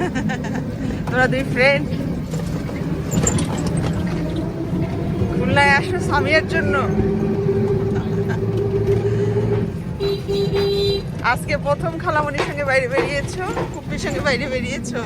তোরা দুই ফ্রেন্ড খুলনায় আসো স্বামীর জন্য। আজকে প্রথম খালামনির সঙ্গে বাইরে বেরিয়েছো কুপির সঙ্গে বাইরে বেরিয়েছো।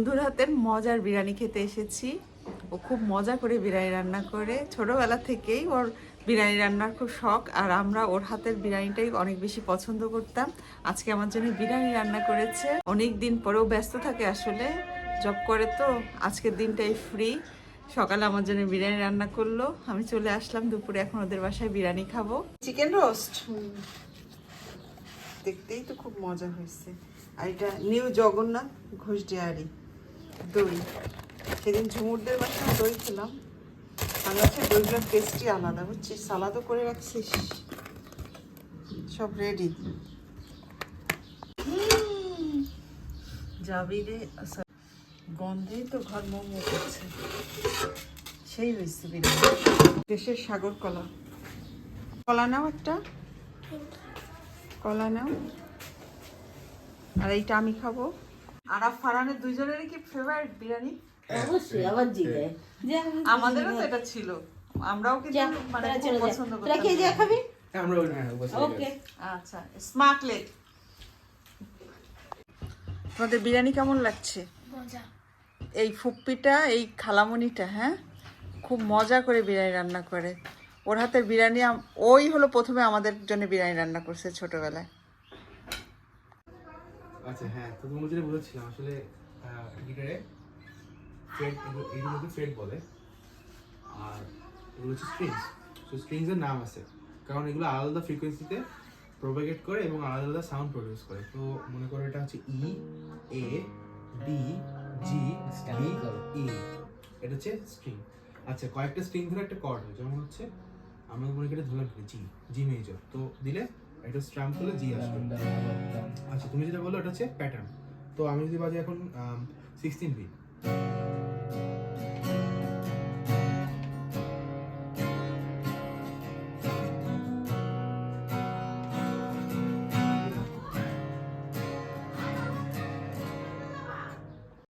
বন্ধুর হাতের মজার বিরিয়ানি খেতে এসেছি। ও খুব মজা করে বিরিয়ানি রান্না করে। ছোটবেলা থেকেই ওর বিরিয়ানি রান্নার খুব শখ, আর আমরা ওর হাতের বিরিয়ানিটাই অনেক বেশি পছন্দ করতাম। আজকে আমার জন্য বিরিয়ানি রান্না করেছে। অনেক দিন পরেও ব্যস্ত থাকে আসলে, জব করে তো, আজকের দিনটাই ফ্রি সকালে আমার জন্য বিরিয়ানি রান্না করল। আমি চলে আসলাম দুপুরে, এখন ওদের বাসায় বিরিয়ানি খাব। চিকেন রোস্ট দেখতেই তো খুব মজা হয়েছে। আর এটা নিউ জগন্নাথ ঘোষ ডেয়ারি দই। সেদিন ঝুমুরদের বাসায় দই খেলাম। আমি হচ্ছে দইগুলোর টেস্টই আলাদা বুঝছিস? সালাদও করে রাখছিস। সব রেডি যাবি রে আচ্ছা, গন্ধেই তো ঘর মোমো করছে। সেই হয়েছে বিরিয়ানি দেশের সাগর কলা। কলা নাও একটা। কলা নাও। আর এইটা আমি খাব। আর ফারানের দুইজনেরই কি ফেভারিট বিরিয়ানি? অবশ্যই আবার জিগে আমাদেরও তো এটা ছিল। আমরাও কিন্তু মানে খুব পছন্দ তোরা খেয়ে যা খাবি? আমরা হ্যাঁ বসে ওকে আচ্ছা স্মার্ট লেগ তোমাদের বিরিয়ানি কেমন লাগছে? এই ফুপ্পিটা এই খালামণিটা হ্যাঁ? খুব মজা করে বিরিয়ানি রান্না করে। ওর হাতের বিরিয়ানি ওই হলো প্রথমে আমাদের জন্য বিরিয়ানি রান্না করছে ছোটবেলায়। আচ্ছা হ্যাঁ তো তোমাকে যেটা বলেছিলাম, আসলে গিটারে ফ্রেড এইগুলোকে ফ্রেড বলে, আর এগুলো হচ্ছে স্ট্রিংস তো স্ট্রিংসের নাম আছে, কারণ এগুলো আলাদা ফ্রিকোয়েন্সিতে প্রোপাগেট করে এবং আলাদা আলাদা সাউন্ড প্রডিউস করে, তো মনে করো এটা হচ্ছে ই A D G D E এটা হচ্ছে স্ট্রিং আচ্ছা কয়েকটা স্ট্রিং ধরে একটা কর্ড হয়, যেমন হচ্ছে, আমরা মনে করি ধরলাম জি জি মেজর তো দিলে এটা স্ট্রাম করলে জি আসবে। আচ্ছা তুমি যেটা বলল এটা হচ্ছে প্যাটার্ন তো আমি যদি বাজে এখন সিক্সটিন বিট